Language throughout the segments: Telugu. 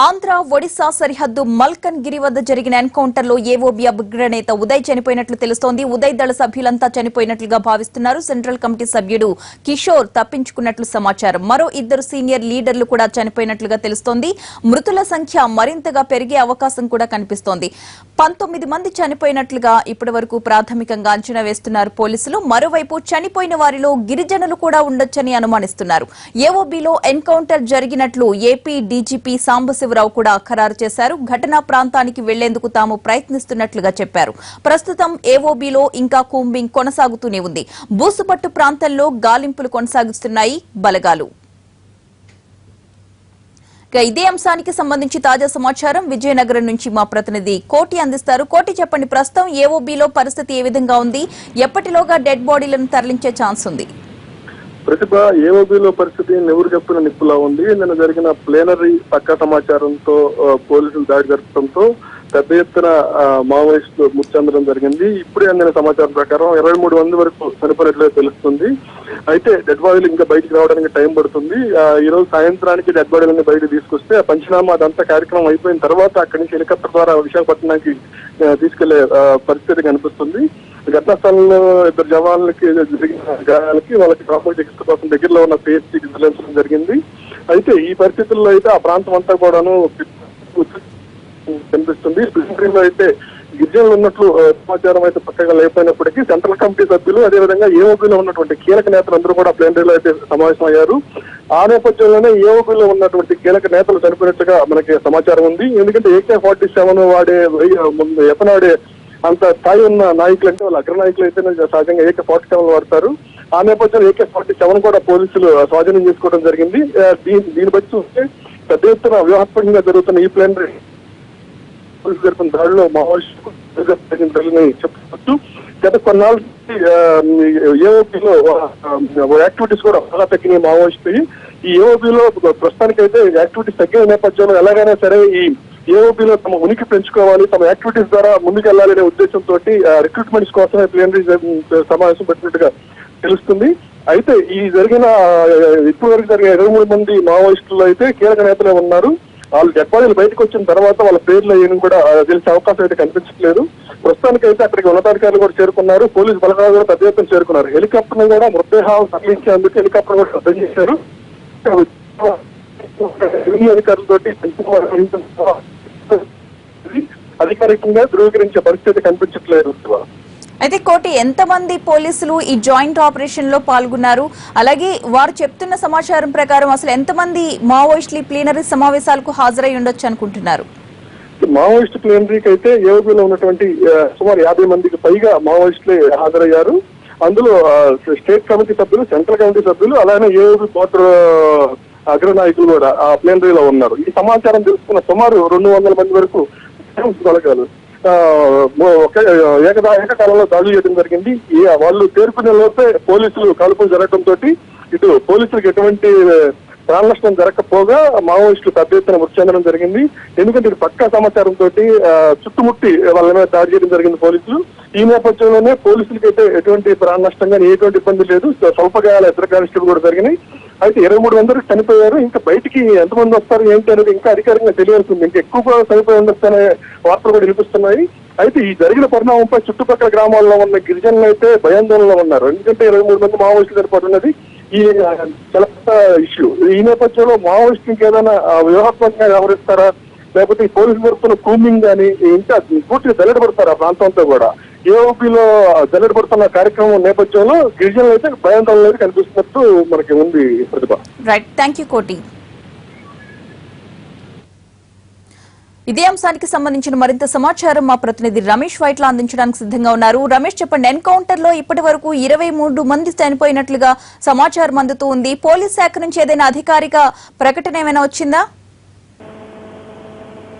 ఆంధ్ర ఒడిశా సరిహద్దు మల్కన్ గిరి వద్ద జరిగిన ఎన్కౌంటర్లో ఏవోబి అగ్రనేత ఉదయ్ చనిపోయినట్లు తెలుస్తోంది. ఉదయ్ దళ సభ్యులంతా చనిపోయినట్లుగా భావిస్తున్నారు. సెంట్రల్ కమిటీ సభ్యుడు కిషోర్ తప్పించుకున్నట్లు సమాచారం. మరో ఇద్దరు సీనియర్ లీడర్లు కూడా చనిపోయినట్లుగా తెలుస్తోంది. మృతుల సంఖ్య మరింతగా పెరిగే అవకాశం కూడా కనిపిస్తోంది. పంతొమ్మిది మంది చనిపోయినట్లుగా ఇప్పటి వరకు ప్రాథమికంగా అంచనా వేస్తున్నారు పోలీసులు. మరోవైపు చనిపోయిన వారిలో గిరిజనులు కూడా ఉండొచ్చని అనుమానిస్తున్నారు. ఏఓబీలో ఎన్కౌంటర్ జరిగినట్లు ఏపీ డీజీపీ సాంబశివరావు కూడా ఖరారు చేశారు. ఘటనా ప్రాంతానికి వెళ్ళేందుకు తాము ప్రయత్నిస్తున్నట్లుగా చెప్పారు. ప్రస్తుతం ఏఓబీలో ఇంకా కూంబింగ్ కొనసాగుతూనే ఉంది. బూసుపట్టు ప్రాంతంలో గాలింపులు కొనసాగిస్తున్నాయి. బలగాలు. ఇదే అంశానికి సంబంధించి తాజా సమాచారం విజయనగరం నుంచి మా ప్రతినిధి కోటి అందిస్తారు. కోటి చెప్పండి ప్రస్తుతం ఏఓబీలో పరిస్థితి ఏ విధంగా ఉంది? ఎప్పటిలోగా డెడ్ బాడీలను తరలించే ఛాన్స్ ఉంది? ప్రతిభ ఏఓబీలో పరిస్థితి ఎవరు చెప్పిన నిప్పులా ఉంది. నిన్న జరిగిన ప్లేనరీ పక్కా సమాచారంతో పోలీసులు దాడి జరపడంతో పెద్ద ఎత్తున మావోయిస్టులు ముచ్చందడం జరిగింది. ఇప్పుడే అందిన సమాచారం ప్రకారం ఇరవై మూడు మంది వరకు చనిపోయినట్లుగా తెలుస్తుంది. అయితే డెడ్ బాడీలు ఇంకా బయటికి రావడానికి టైం పడుతుంది. ఆ, ఈ రోజు సాయంత్రానికి డెడ్ బాడీలన్నీ బయటకు తీసుకొస్తే పంచనామా అదంతా కార్యక్రమం అయిపోయిన తర్వాత అక్కడి నుంచి హెలికాప్టర్ ద్వారా విశాఖపట్నానికి తీసుకెళ్ళే పరిస్థితి కనిపిస్తుంది. ఘటనా స్థలంలో ఇద్దరు జవాన్లకి జరిగిన గాయాలకి వాళ్ళకి ప్రాథమిక చికిత్స కోసం దగ్గరలో ఉన్న పిహెచ్సికి తరలించడం జరిగింది. అయితే ఈ పరిస్థితుల్లో అయితే ఆ ప్రాంతం అంతా కూడాను కనిపిస్తుంది. ప్రిలిమినరీలో అయితే గిరిజనులు ఉన్నట్లు సమాచారం అయితే పక్కగా లేకపోయినప్పటికీ సెంట్రల్ కమిటీ సభ్యులు అదేవిధంగా ఏఓబీలో ఉన్నటువంటి కీలక నేతలు అందరూ కూడా ప్లేనరీలో అయితే సమావేశం అయ్యారు ఆ నేపథ్యంలోనే ఏఓబీలో ఉన్నటువంటి కీలక నేతలు చనిపోయినట్టుగా మనకి సమాచారం ఉంది. ఎందుకంటే ఏకే ఫార్టీ సెవెన్ వాడే ఎతనాడే అంత స్థాయి ఉన్న నాయకులు అంటే వాళ్ళు అగ్ర నాయకులు అయితే సహజంగా ఏకే ఫార్టీ సెవెన్ వాడతారు. ఆ నేపథ్యంలో ఏకే ఫార్టీ సెవెన్ కూడా పోలీసులు స్వాధీనం చేసుకోవడం జరిగింది. దీని దీన్ని బట్టి చూస్తే పెద్ద ఎత్తున వ్యూహాత్మకంగా జరుగుతున్న ఈ ప్లాన్ పోలీసులు జరిపిన దాడిలో మావోయిస్టులని చెప్పవచ్చు గత కొన్నాళ్ళ నుంచి, ఏఓపీలో యాక్టివిటీస్ కూడా బాగా తగ్గినాయి మావోయిస్టు ఈ ఏఓబిలో ప్రస్తుతానికైతే యాక్టివిటీస్ తగ్గిన నేపథ్యంలో ఎలాగైనా సరే ఈ ఏఓబిలో తమ ఉనికి పెంచుకోవాలి తమ యాక్టివిటీస్ ద్వారా ముందుకెళ్ళాలనే ఉద్దేశంతో రిక్రూట్మెంట్స్ కోసమే ప్లీనరీ సమావేశం పెట్టినట్టుగా తెలుస్తుంది. అయితే ఈ జరిగిన ఇప్పుడు వరకు జరిగిన ఇరవై మూడు మంది మావోయిస్టులు అయితే కీలక నేతలే ఉన్నారు. వాళ్ళు డెడ్ బయటకు వచ్చిన తర్వాత వాళ్ళ పేర్లు ఏమి కూడా తెలిసే అవకాశం అయితే కనిపించట్లేదు. ప్రస్తుతానికి అయితే అక్కడికి ఉన్నతాధికారులు కూడా చేరుకున్నారు. పోలీసు బలగాలు కూడా పెద్ద ఎత్తున చేరుకున్నారు. హెలికాప్టర్ కూడా మృతదేహాలు తరలించేందుకు హెలికాప్టర్ కూడా సిద్ధం చేశారు. రెవెన్యూ అధికారులతోటి అధికారికంగా ధృవీకరించే పరిస్థితి కనిపించట్లేదు. అయితే కోటి ఎంతమంది పోలీసులు ఈ జాయింట్ ఆపరేషన్లో పాల్గొన్నారు? అలాగే వారు చెప్తున్న సమాచారం ప్రకారం అసలు ఎంతమంది మావోయిస్టులు ఈ ప్లీనరీ సమావేశాలకు హాజరై ఉండొచ్చు అనుకుంటున్నారు? మావోయిస్ట్ ప్లేనరీకి అయితే ఏఓబీలో ఉన్నటువంటి సుమారు యాభై మందికి పైగా మావోయిస్టులే హాజరయ్యారు. అందులో స్టేట్ కమిటీ సభ్యులు సెంట్రల్ కమిటీ సభ్యులు అలానే ఏఓబీ కోటర్ అగ్రనాయకులు కూడా ఆ ప్లేనరీలో ఉన్నారు. ఈ సమాచారం తెలుసుకున్న సుమారు రెండు వందల మంది వరకు బలగాలు ఆ, ఏకదా ఏకకాలంలో దాడులు చేయడం జరిగింది. ఈ వాళ్ళు తేరుకునే లోపే పోలీసులు కాల్పులు జరగడంతో ఇటు పోలీసులకు ఎటువంటి ప్రాణ నష్టం జరగకపోగా మావోయిస్టులు పెద్ద ఎత్తున మృతి చెందడం జరిగింది. ఎందుకంటే ఇది పక్కా సమాచారం తోటి చుట్టుముట్టి వాళ్ళ మీద దాడి చేయడం జరిగింది పోలీసులు. ఈ నేపథ్యంలోనే పోలీసులకి అయితే ఎటువంటి ప్రాణ నష్టం కానీ ఎటువంటి ఇబ్బంది లేదు. స్వల్ప గాయాల ఇతర కానిస్టేబుల్ కూడా జరిగినాయి. అయితే ఇరవై మూడు మంది చనిపోయారు. ఇంకా బయటికి ఎంతమంది వస్తారు ఏంటి అనేది ఇంకా అధికారికంగా తెలియాల్సింది ఇంకా ఎక్కువ చనిపోయి ఉండొచ్చు అనే వార్తలు కూడా వినిపిస్తున్నాయి. అయితే ఈ జరిగిన పరిణామంపై చుట్టుపక్కల గ్రామాల్లో ఉన్న గిరిజనులు అయితే భయాందోళనలో ఉన్నారు. ఎందుకంటే ఇరవై మూడు మంది మావోయిస్టులు చనిపోతున్నది ఈ చాలా ఇష్యూ ఈ నేపథ్యంలో మావోయిస్ట్ ఇంకేదైనా వ్యూహాత్మకంగా వ్యవహరిస్తారా? లేకపోతే ఈ పోలీసు జరుపుతున్న కూమింగ్ కానీ ఇంకా పూర్తిగా జల్లెడబడతారు ఆ ప్రాంతంతో కూడా? ఏఓపీలో జల్లెడబడుతున్న కార్యక్రమం నేపథ్యంలో గిరిజనులు అయితే భయాందోళన అయితే కనిపిస్తున్నట్టు మనకి ఉంది ప్రతిభ. రైట్ థ్యాంక్ యూ కోటి ఇదే అంశానికి సంబంధించిన మరింత సమాచారం మా ప్రతినిధి రమేష్ వైట్ల అందించడానికి సిద్ధంగా ఉన్నారు. రమేష్ చెప్పండి ఎన్కౌంటర్లో ఇప్పటి వరకు ఇరవై మూడు మంది చనిపోయినట్లుగా సమాచారం అందుతూ ఉంది. పోలీస్ శాఖ నుంచి ఏదైనా అధికారిక ప్రకటన ఏమైనా వచ్చిందా?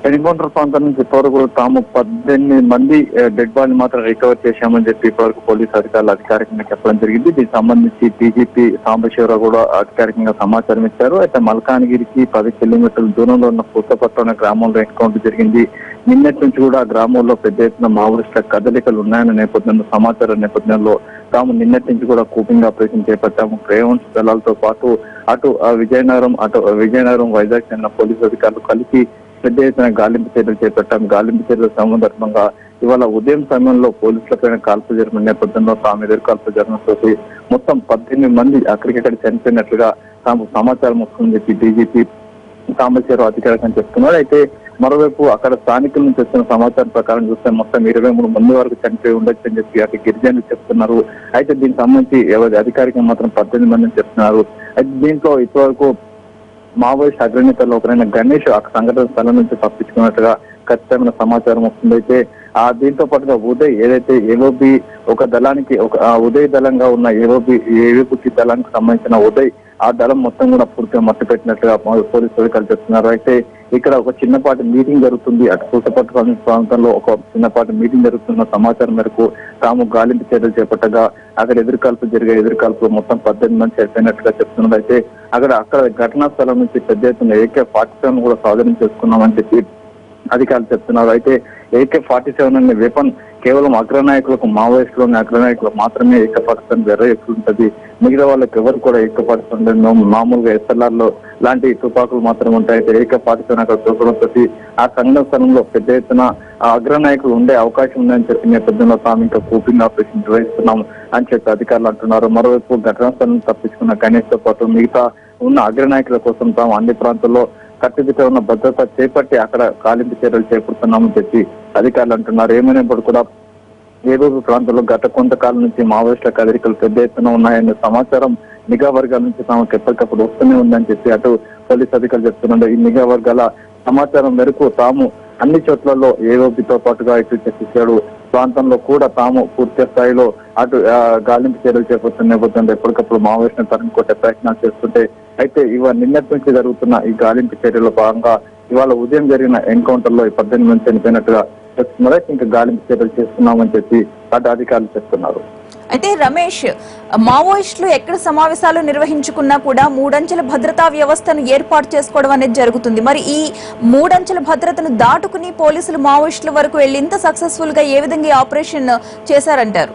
ఎన్కౌంటర్ ప్రాంతం నుంచి ఇప్పటివరకు తాము పద్దెనిమిది మంది డెడ్ బాడీ మాత్రం రికవర్ చేశామని చెప్పి ఇప్పటివరకు పోలీసు అధికారులు అధికారికంగా చెప్పడం జరిగింది. దీనికి సంబంధించి డీజీపీ సాంబశివరావు కూడా అధికారికంగా సమాచారం ఇచ్చారు. అయితే మల్కానగిరికి పది కిలోమీటర్ల దూరంలో ఉన్న పూతపట్టు అనే గ్రామంలో ఎన్కౌంటర్ జరిగింది. నిన్నటి నుంచి కూడా గ్రామంలో పెద్ద ఎత్తున మావోయిస్టుల కదలికలు ఉన్నాయన్న నేపథ్యంలో సమాచారం నేపథ్యంలో తాము నిన్నటి నుంచి కూడా కూపింగ్ ఆపరేషన్ చేపట్టాము. క్రేవన్స్ దళాలతో పాటు అటు ఆ విజయనగరం అటు విజయనగరం వైజాగ్ చెందిన పోలీసు అధికారులు కలిసి పెద్ద ఎత్తున గాలింపు చర్యలు చేపట్టాం. గాలింపు చర్యల సందర్భంగా ఇవాళ ఉదయం సమయంలో పోలీసులపైన కాల్పు జరిపిన నేపథ్యంలో తాము ఎదురు కాల్పు చూసి మొత్తం పద్దెనిమిది మంది అక్కడికక్కడ చనిపోయినట్లుగా తాము సమాచారం వస్తుందని చెప్పి డీజీపీ సాంబశివరావు అధికారికంగా చెప్తున్నారు. అయితే మరోవైపు అక్కడ స్థానికుల నుంచి వచ్చిన సమాచారం ప్రకారం చూస్తే మొత్తం ఇరవై మూడు మంది వరకు చనిపోయి ఉండొచ్చు అని చెప్పి అటు గిరిజనులు చెప్తున్నారు. అయితే దీనికి సంబంధించి ఎవరి అధికారికంగా మాత్రం పద్దెనిమిది మంది చెప్తున్నారు. అయితే దీంట్లో ఇప్పటివరకు మావోయిస్ట్ అగ్రనేతల్లో ఒకరైన గణేష్ ఆ సంఘటన స్థలం నుంచి తప్పించుకున్నట్టుగా ఖచ్చితమైన సమాచారం వస్తుంది. అయితే ఆ దీంతో పాటుగా ఉదయ్ ఏదైతే ఏఓబి ఒక దళానికి ఒక ఉదయ్ దళంగా ఉన్న ఏఓబి ఏవిపుకి దళానికి సంబంధించిన ఉదయ్ ఆ దళం మొత్తం కూడా పూర్తిగా మట్టు పెట్టినట్టుగా మా- అధికారులు చెప్తున్నారు. అయితే ఇక్కడ ఒక చిన్నపాటి మీటింగ్ జరుగుతుంది. అటు పూసపట్టు ప్రాంతంలో ఒక చిన్నపాటి మీటింగ్ జరుగుతున్న సమాచారం మేరకు తాము గాలింపు చర్యలు చేపట్టగా అక్కడ ఎదురుకాల్పు జరిగే ఎదురుకాల్పు మొత్తం పద్దెనిమిది మంది చనిపోయినట్టుగా చెప్తున్నారు. అయితే అక్కడ అక్కడ ఘటనా స్థలం నుంచి పెద్ద ఎత్తున ఏకే ఫార్టీ సెవెన్ కూడా స్వాధీనం చేసుకున్నామని చెప్పి అధికారులు చెప్తున్నారు. అయితే ఏకే ఫార్టీ సెవెన్ అనే వెపన్ కేవలం అగ్రనాయకులకు మావోయిస్టులోని అగ్రనాయకులకు మాత్రమే ఏక పాకిస్తాన్ వెర్ర ఎక్కువ మిగతా వాళ్ళకి ఎవరు కూడా ఏక మామూలుగా ఎస్ఎల్ఆర్లో లాంటి తుపాకులు మాత్రమే ఉంటాయి. అయితే ఏక పాకిస్తాన్ అక్కడ చూపడంతో ఆ సంఘటన స్థలంలో పెద్ద ఎత్తున అగ్రనాయకులు ఉండే అవకాశం ఉందని చెప్పి నేపథ్యంలో తాము ఇంకా కూపింగ్ ఆపరేషన్ నిర్వహిస్తున్నాం అని చెప్పి అధికారులు అంటున్నారు. మరోవైపు ఘటనా స్థలం తప్పించుకున్న గణేష్తో పాటు మిగతా ఉన్న అగ్రనాయకుల కోసం తాము అన్ని ప్రాంతాల్లో కట్టుదిట్ట ఉన్న భద్రత చేపట్టి అక్కడ కాలింపు చర్యలు చేపడుతున్నామని చెప్పి అధికారులు అంటున్నారు. ఏమైనప్పుడు కూడా ఏలూరు ప్రాంతంలో గత కొంతకాలం నుంచి మావోయిస్టుల కదలికలు పెద్ద ఎత్తున ఉన్నాయనే సమాచారం నిఘా వర్గాల నుంచి తమకు ఎప్పటికప్పుడు వస్తూనే ఉందని చెప్పి అటు పోలీస్ అధికారులు చెప్తున్నారు. ఈ నిఘా వర్గాల సమాచారం మేరకు తాము అన్ని చోట్లలో ఏఓబితో పాటుగా ఇటు చేసేసాడు ప్రాంతంలో కూడా తాము పూర్తి స్థాయిలో అటు గాలింపు చర్యలు చేపడుతున్న నేపథ్యంలో ఎప్పటికప్పుడు మావోయిస్టులను తరిమి కొట్టే ప్రయత్నాలు చేస్తుంటే అయితే ఇవాళ నిన్నటి నుంచి జరుగుతున్న ఈ గాలింపు చర్యలో భాగంగా ఇవాళ ఉదయం జరిగిన ఎన్కౌంటర్లో ఈ పద్దెనిమిది మంది చనిపోయినట్టుగా చెప్తున్నారు ఇంకా గాలింపు చర్యలు చేస్తున్నామని చెప్పి అటు అధికారులు చెప్తున్నారు. అయితే రమేష్ మావోయిస్టులు ఎక్కడ సమావేశాలు నిర్వహించుకున్నా కూడా మూడంచెల భద్రతా వ్యవస్థను ఏర్పాటు చేసుకోవడం అనేది జరుగుతుంది. మరి ఈ మూడంచెల భద్రతను దాటుకుని పోలీసులు మావోయిస్టుల వరకు వెళ్ళి ఇంత సక్సెస్ఫుల్గా ఏ విధంగా ఆపరేషన్ చేశారంటారు?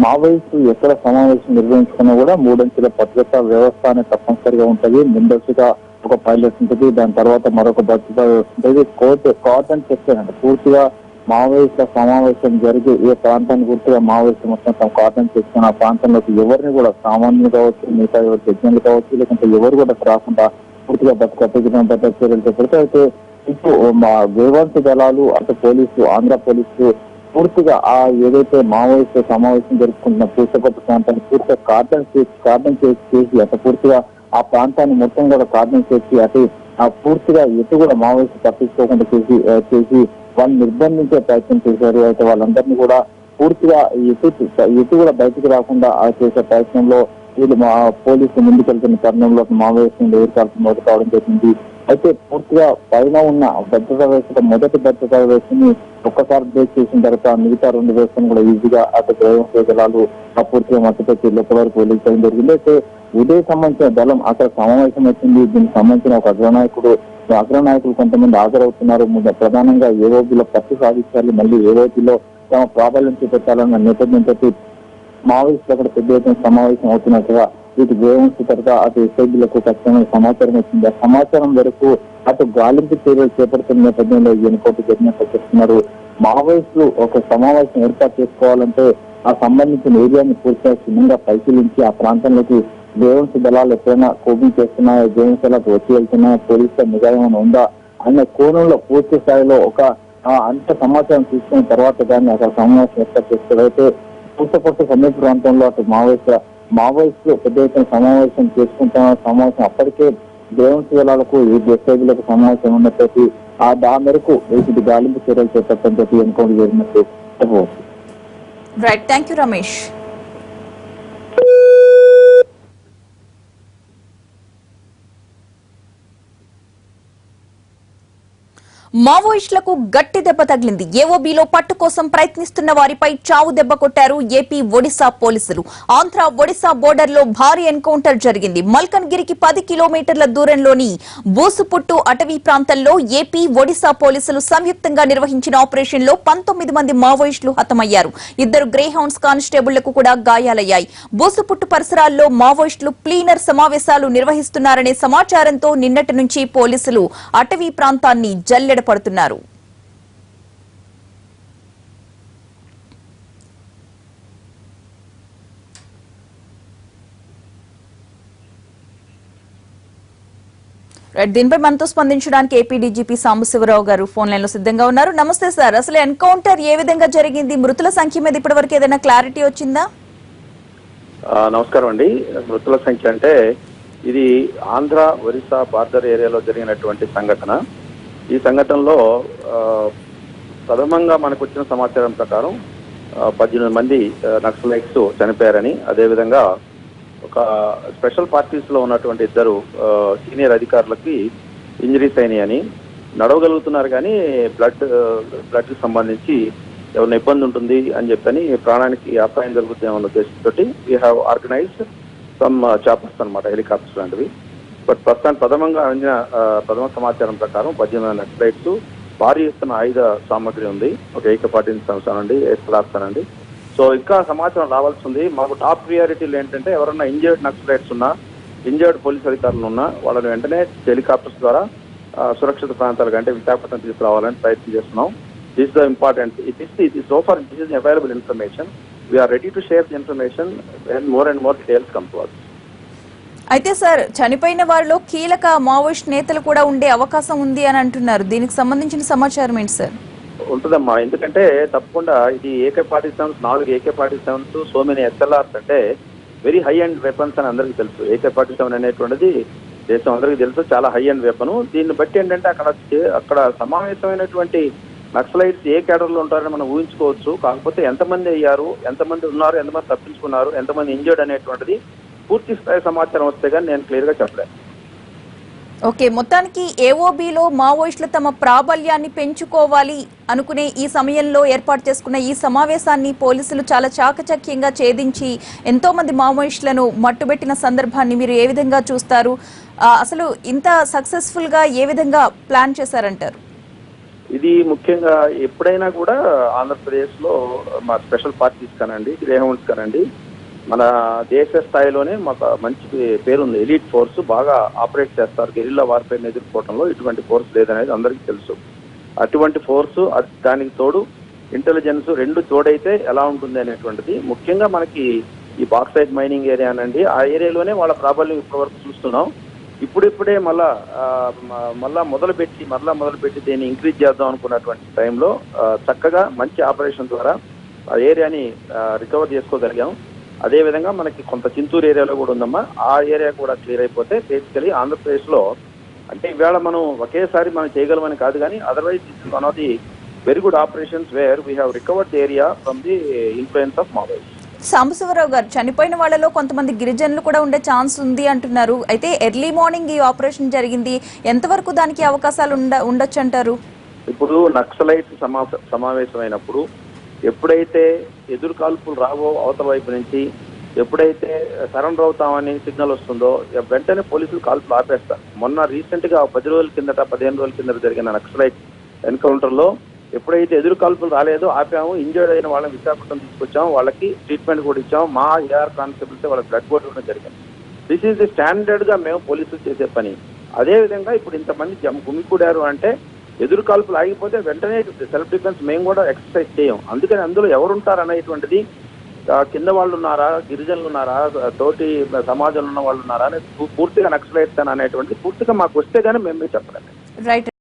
మావోయిస్టు ఎక్కడ సమావేశం నిర్వహించుకున్నా కూడా మూడంచెల భద్రతా వ్యవస్థ అనేది తప్పనిసరిగా ఉంటది. ముందస్తుగా ఒక పైలట్ ఉంటుంది. దాని తర్వాత మరొక భద్రతా వ్యవస్థ ఉంటుంది. కోర్ట్ కాటన్ సెక్షన్ అంటే పూర్తిగా మావోయిస్టుల సమావేశం జరిగి ఏ ప్రాంతాన్ని పూర్తిగా మావోయిస్టు మొత్తం తమ కాటన్ సెక్షన్ ఆ ప్రాంతంలోకి ఎవరిని కూడా సామాన్యులు కావచ్చు మిగతా ఎవరు యజ్ఞులు కావచ్చు లేకుంటే ఎవరు కూడా రాకుండా పూర్తిగా బతుకప్పగిన భద్రత చర్యలు చేపడితే అయితే ఇప్పుడు మా వేవంత దళాలు అటు పోలీసు ఆంధ్ర పోలీసు పూర్తిగా ఆ ఏదైతే మావోయిస్ట్ సమావేశం జరుపుకుంటున్న పూసపట్టు ప్రాంతాన్ని పూర్తిగా కార్డన్ చేసి కార్డన్ చేసి చేసి అటు పూర్తిగా ఆ ప్రాంతాన్ని మొత్తం కూడా కార్డన్ చేసి అటు ఆ పూర్తిగా ఎటు కూడా మావోయిస్ట్ తప్పించుకోకుండా చేసి చేసి వాళ్ళు నిర్బంధించే ప్రయత్నం చేశారు. అయితే వాళ్ళందరినీ కూడా పూర్తిగా ఎటు ఎటు కూడా బయటకు రాకుండా ఆ చేసే ప్రయత్నంలో వీళ్ళు మా పోలీసులు ముందుకెళ్తున్న తరుణంలో మావోయిస్టులు ఎదుర్కాల్సి మొదటి కావడం జరిగింది. అయితే పూర్తిగా పైన ఉన్న భద్రతా వ్యవస్థ మొదటి భద్రతా వ్యవస్థని ఒక్కసారి బ్రేక్ చేసిన తర్వాత మిగతా రెండు వ్యవస్థను కూడా ఈజీగా అటు ప్రయోగ దళాలు పూర్తిగా మద్దతు లోపల వరకు వెళ్ళిపోవడం జరిగింది. అయితే ఉదయం సంబంధించిన దళం అక్కడ సమావేశం వచ్చింది దీనికి సంబంధించిన ఒక అగ్రనాయకుడు అగ్రనాయకులు కొంతమంది హాజరవుతున్నారు. ప్రధానంగా ఏఓబిలో పట్టు సాధించాలి మళ్ళీ ఏఓబిలో తమ ప్రాబల్యం చూపెట్టాలన్న నేపథ్యంతో మావోయిస్టులు అక్కడ పెద్ద ఎత్తున సమావేశం అవుతున్నట్టుగా వీటి వేవంశ తర్వాత అటు ఎస్ఐబీలకు ఖచ్చితంగా సమాచారం వచ్చింది. ఆ సమాచారం వరకు అటు గాలింపు చర్యలు చేపడుతున్న నేపథ్యంలో ఎన్నికోటి జరిగినట్లు చెప్తున్నారు మావోయిస్టులు ఒక సమావేశం ఏర్పాటు చేసుకోవాలంటే ఆ సంబంధించిన ఏరియాని పూర్తిగా క్షుణ్ణంగా పరిశీలించి ఆ ప్రాంతంలోకి దేవంశ దళాలు ఎప్పుడైనా కోపింగ్ చేస్తున్నాయో వేవంశ దళాలు వచ్చి వెళ్తున్నాయో పోలీసుల నిఘా ఏమైనా ఉందా అనే కోణంలో పూర్తి స్థాయిలో ఒక అంత సమాచారం తీసుకున్న తర్వాత దాన్ని అక్కడ సమావేశం ఏర్పాటు చేస్తారు అయితే పూసపట్టు సమీప ప్రాంతంలో అటు మావోయిస్టుల మావోయిస్టులు పెద్ద ఎత్తున సమావేశం చేసుకుంటున్న సమావేశం అప్పటికే దేవంశ దళాలకు ఈ ఎస్ఐబీలకు సమావేశం ఉన్నప్పటికీ ఆ దా మేరకు వీటి గాలింపు చర్యలు చేపట్టడంతో ఎన్కౌంటర్ జరిగినట్టు చెప్పవచ్చు రైట్ థ్యాంక్ యూ రమేష్ మావోయిస్టులకు గట్టి దెబ్బ తగిలింది. ఏఓబీలో పట్టు కోసం ప్రయత్నిస్తున్న వారిపై చావు దెబ్బ కొట్టారు ఏపీ ఒడిశా పోలీసులు. ఆంధ్ర ఒడిశా బోర్డర్లో భారీ ఎన్కౌంటర్ జరిగింది. మల్కన్గిరికి పది కిలోమీటర్ల దూరంలోని బూసుపుట్టు అటవీ ప్రాంతంలో ఏపీ ఒడిశా పోలీసులు సంయుక్తంగా నిర్వహించిన ఆపరేషన్లో పంతొమ్మిది మంది మావోయిస్టులు హతమయ్యారు. ఇద్దరు గ్రేహౌండ్స్ కానిస్టేబుళ్ళకు కూడా గాయాలయ్యాయి. బూసుపుట్టు పరిసరాల్లో మావోయిస్టులు ప్లీనర్ సమావేశాలు నిర్వహిస్తున్నారనే సమాచారంతో నిన్నటి నుంచి పోలీసులు అటవీ ప్రాంతాన్ని జల్లెడ పడుతున్నారు. దీనిపై మనతో స్పందించడానికి ఏపీ డీజీపీ సాంబశివరావు గారు ఫోన్ లైన్లో సిద్ధంగా ఉన్నారు. నమస్తే సార్ అసలు ఎన్కౌంటర్ ఏ విధంగా జరిగింది? మృతుల సంఖ్య మీద ఇప్పటివరకు ఏదైనా క్లారిటీ వచ్చిందా? నమస్కారం అండి. మృతుల సంఖ్య అంటే ఇది ఆంధ్ర ఒరిస్సా బార్డర్ ఏరియాలో జరిగినటువంటి సంఘటన. ఈ సంఘటనలో ప్రథమంగా మనకు వచ్చిన సమాచారం ప్రకారం పద్దెనిమిది మంది ఆ, నక్సలైట్స్ చనిపోయారని అదేవిధంగా ఒక స్పెషల్ పార్టీస్లో ఉన్నటువంటి ఇద్దరు సీనియర్ అధికారులకి ఇంజరీస్ అయినాయని నడవగలుగుతున్నారు కానీ బ్లడ్ బ్లడ్కి సంబంధించి ఏమైనా ఇబ్బంది ఉంటుంది అని చెప్పని ప్రాణానికి అపాయం జరుగుతుంది అన్న ఉద్దేశంతో we have organized some choppers అనమాట హెలికాప్టర్స్ లాంటివి. బట్ ప్రస్తుతానికి ప్రథమంగా అందిన ప్రథమ సమాచారం ప్రకారం పద్దెనిమిది నక్సలైట్స్ భారీ ఎత్తున ఆయుధ సామాగ్రి ఉంది. ఒక ఏక పార్టీ సంస్థానండి అండి. సో ఇంకా సమాచారం రావాల్సి ఉంది. మాకు టాప్ ప్రియారిటీలు ఏంటంటే ఎవరన్నా ఇంజర్డ్ నక్సలైట్స్ ఉన్నా ఇంజర్డ్ పోలీస్ అధికారులు ఉన్నా వాళ్ళని వెంటనే హెలికాప్టర్స్ ద్వారా సురక్షిత ప్రాంతాలకు అంటే విశాఖపట్నం తీసుకురావాలని ప్రయత్నం చేస్తున్నాం. This the important it is ఇది so for this is available information we are ready to share the information and more and more details come to us అయితే సార్ చనిపోయిన వారిలో కీలక మావోయిస్ట్ నేతలు కూడా ఉండే అవకాశం ఉంది అని అంటున్నారు. దీనికి సంబంధించిన సమాచారం ఏంటి సార్? ఉంటుందమ్మా. ఎందుకంటే తప్పకుండా ఇది ఏకే ఫార్టీ సెవెన్స్ నాలుగు AK forty sevens so many SLRs అంటే వెరీ హై అండ్ వెపన్స్ అని అందరికీ తెలుసు. ఏకే ఫార్టీ సెవెన్ అనేటువంటిది దేశం అందరికీ తెలుసు. చాలా హై అండ్ వెపను. దీన్ని బట్టి ఏంటంటే అక్కడ అక్కడ సమావేశమైనటువంటి నక్సలైట్స్ ఏ కేడర్లో ఉంటారని మనం ఊహించుకోవచ్చు. కాకపోతే ఎంతమంది అయ్యారు ఎంతమంది ఉన్నారు ఎంతమంది తప్పించుకున్నారు ఎంతమంది ఇంజర్డ్ అనేటువంటిది పూర్తి స్థాయి సమాచారం వస్తే కానీ నేను క్లియర్గా చెప్పలేను. ఓకే మొత్తానికి ఏఓబీలో మావోయిస్టులు తమ ప్రాబల్యాన్ని పెంచుకోవాలి అనుకునే ఈ సమయంలో ఏర్పాటు చేసుకున్న ఈ సమావేశాన్ని పోలీసులు చాలా చాకచక్యంగా ఛేదించి ఎంతో మంది మావోయిస్టులను మట్టుబెట్టిన సందర్భాన్ని మీరు ఏ విధంగా చూస్తారు? అసలు ఇంత సక్సెస్ఫుల్గా ఏ విధంగా ప్లాన్ చేశారంటారు? ఇది ముఖ్యంగా ఎప్పుడైనా కూడా ఆంధ్రప్రదేశ్లో మా స్పెషల్ పార్టీస్ కానండి గ్రేహౌండ్స్ కానండి మన దేశ స్థాయిలోనే మాకు మంచి పేరుంది. ఎలీట్ ఫోర్స్ బాగా ఆపరేట్ చేస్తారు. గెరిల్లా వార్ఫేర్ ఎదుర్కోవడంలో ఇటువంటి ఫోర్స్ లేదనేది అందరికీ తెలుసు. అటువంటి ఫోర్స్ దానికి తోడు ఇంటెలిజెన్స్ రెండు తోడైతే ఎలా ఉంటుంది అనేటువంటిది. ముఖ్యంగా మనకి ఈ బాక్సైడ్ మైనింగ్ ఏరియా అనండి. ఆ ఏరియాలోనే వాళ్ళ ప్రాబల్యం ఇప్పటివరకు చూస్తున్నాం. ఇప్పుడిప్పుడే మళ్ళా మళ్ళా మొదలుపెట్టి మళ్ళా మొదలుపెట్టి దీన్ని ఇంక్రీజ్ చేద్దాం అనుకున్నటువంటి టైంలో చక్కగా మంచి ఆపరేషన్ ద్వారా ఆ ఏరియాని రికవర్ చేసుకోగలిగాం. అదే విధంగా మనకి కొంత చింతూరు ఏరియాలో కూడా ఉందమ్మా. ఆ ఏరియా కూడా క్లియర్ అయిపోతే బేసికలీ ఆంధ్రప్రదేశ్లో అంటే ఈవేళ మనం ఒకేసారి మనం చేయగలమని కాదు కానీ otherwise this one of the very good operations where we have recovered the area from the influence of Maoist Sambasivarao garu చనిపోయిన వాళ్ళలో కొంతమంది గిరిజనులు కూడా ఉండే ఛాన్స్ ఉంది అంటున్నారు. అయితే ఎర్లీ మార్నింగ్ ఈ ఆపరేషన్ జరిగింది. ఎంతవరకు దానికి అవకాశాలు ఉండ ఉండొచ్చు అంటారు ఇప్పుడు నక్సలైట్ సమా సమావేశమైనప్పుడు ఎప్పుడైతే ఎదురు కాల్పులు రావో అవతల వైపు నుంచి ఎప్పుడైతే సరెండర్ అవుతామని సిగ్నల్ వస్తుందో వెంటనే పోలీసులు కాల్పులు ఆపేస్తారు మొన్న రీసెంట్గా పది రోజుల కిందట పదిహేను రోజుల కిందట జరిగిన నక్సలైట్ ఎన్కౌంటర్లో ఎప్పుడైతే ఎదురు కాల్పులు రాలేదో ఆపాము ఇంజర్డ్ అయిన వాళ్ళని విశాఖపట్నం తీసుకొచ్చాం వాళ్ళకి ట్రీట్మెంట్ కూడా ఇచ్చాం మా ఏఆర్ కానిస్టేబుల్స్ వాళ్ళకి బ్లడ్ కూడా ఇవ్వడం జరిగింది. దిస్ ఈజ్ ది స్టాండర్డ్గా మేము పోలీసులు చేసే పని. అదేవిధంగా ఇప్పుడు ఇంతమంది గుమికూడారు అంటే ఎదురు కాల్పులు ఆగిపోతే వెంటనే సెల్ఫ్ డిఫెన్స్ మేము కూడా ఎక్సర్సైజ్ చేయం. అందుకని అందులో ఎవరుంటారు అనేటువంటిది కింద వాళ్ళు ఉన్నారా గిరిజనులు ఉన్నారా తోటి సమాజంలో ఉన్న వాళ్ళు ఉన్నారా అనేది పూర్తిగా నక్సలైస్తాను అనేటువంటిది పూర్తిగా మాకు వస్తే కానీ మేము మీకు చెప్పలేము రైట్